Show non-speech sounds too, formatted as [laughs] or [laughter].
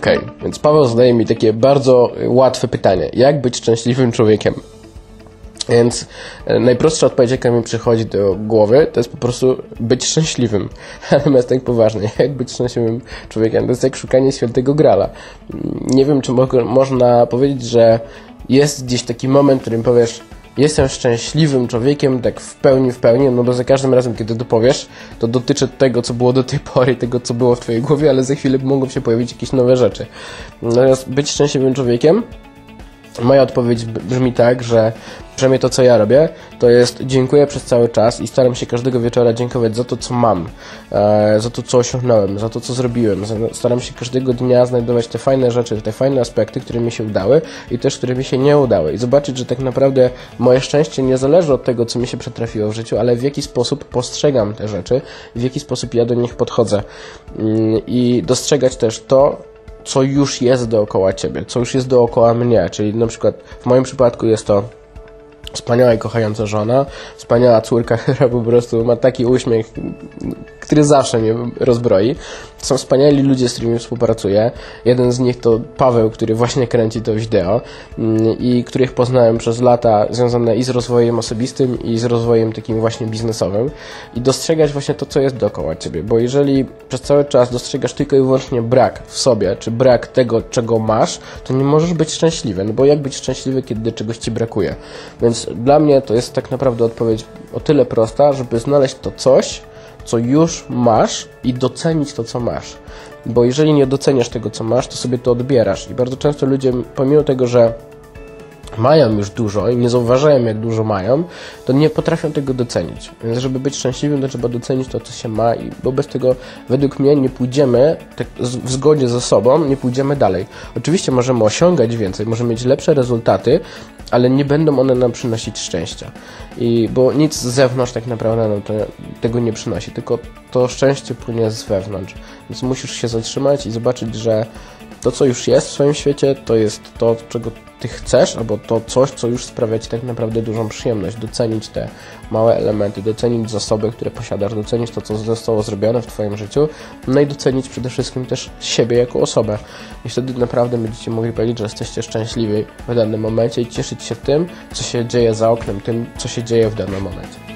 Okej, okay, więc Paweł zadaje mi takie bardzo łatwe pytanie. Jak być szczęśliwym człowiekiem? Więc e, najprostsza odpowiedź, jaka mi przychodzi do głowy, to jest po prostu być szczęśliwym. [laughs] Natomiast tak poważnie, jak być szczęśliwym człowiekiem? To jest jak szukanie świętego grala. Nie wiem, czy mo można powiedzieć, że jest gdzieś taki moment, w którym powiesz, jestem szczęśliwym człowiekiem, tak w pełni, w pełni, no bo za każdym razem, kiedy to powiesz, to dotyczy tego, co było do tej [laughs] pory, tego, co było w twojej głowie, ale za chwilę mogą się pojawić jakieś nowe rzeczy. Natomiast być szczęśliwym człowiekiem Moja odpowiedź brzmi tak, że przynajmniej to, co ja robię, to jest dziękuję przez cały czas i staram się każdego wieczora dziękować za to, co mam, e, za to, co osiągnąłem, za to, co zrobiłem. Staram się każdego dnia znajdować te fajne rzeczy, te fajne aspekty, które mi się udały i też, które mi się nie udały. I zobaczyć, że tak naprawdę moje szczęście nie zależy od tego, co mi się przetrafiło w życiu, ale w jaki sposób postrzegam te rzeczy, w jaki sposób ja do nich podchodzę. Mm, I dostrzegać też to, co już jest dookoła ciebie, co już jest dookoła mnie, czyli na przykład w moim przypadku jest to wspaniała i kochająca żona, wspaniała córka, [laughs] która po prostu ma taki uśmiech, który zawsze mnie rozbroi. Są wspaniali ludzie, z którymi współpracuję. Jeden z nich to Paweł, który właśnie kręci to wideo mm, i których poznałem przez lata związane i z rozwojem osobistym i z rozwojem takim właśnie biznesowym i dostrzegać właśnie to, co jest dookoła ciebie, bo jeżeli przez cały czas dostrzegasz tylko i wyłącznie brak w sobie, czy brak tego, czego masz, to nie możesz być szczęśliwy, no bo jak być szczęśliwy, kiedy czegoś ci brakuje. Więc dla mnie to jest tak naprawdę odpowiedź o tyle prosta, żeby znaleźć to coś, co już masz i docenić to, co masz. Bo jeżeli nie doceniasz tego, co masz, to sobie to odbierasz. I bardzo często ludzie, pomimo tego, że mają już dużo i nie zauważają, jak dużo mają, to nie potrafią tego docenić. Więc żeby być szczęśliwym, to trzeba docenić to, co się ma i bo bez tego, według mnie, nie pójdziemy tak w zgodzie ze sobą, nie pójdziemy dalej. Oczywiście możemy osiągać więcej, możemy mieć lepsze rezultaty, ale nie będą one nam przynosić szczęścia. I, bo nic z zewnątrz tak naprawdę nam to, tego nie przynosi, tylko to szczęście płynie z wewnątrz. Więc musisz się zatrzymać i zobaczyć, że to, co już jest w swoim świecie, to jest to, czego ty chcesz, albo to coś, co już sprawia ci tak naprawdę dużą przyjemność. Docenić te małe elementy, docenić zasoby, które posiadasz, docenić to, co zostało zrobione w twoim życiu, no i docenić przede wszystkim też siebie jako osobę. I wtedy naprawdę będziecie mogli powiedzieć, że jesteście szczęśliwi w danym momencie i cieszyć się tym, co się dzieje za oknem, tym, co się dzieje w danym momencie.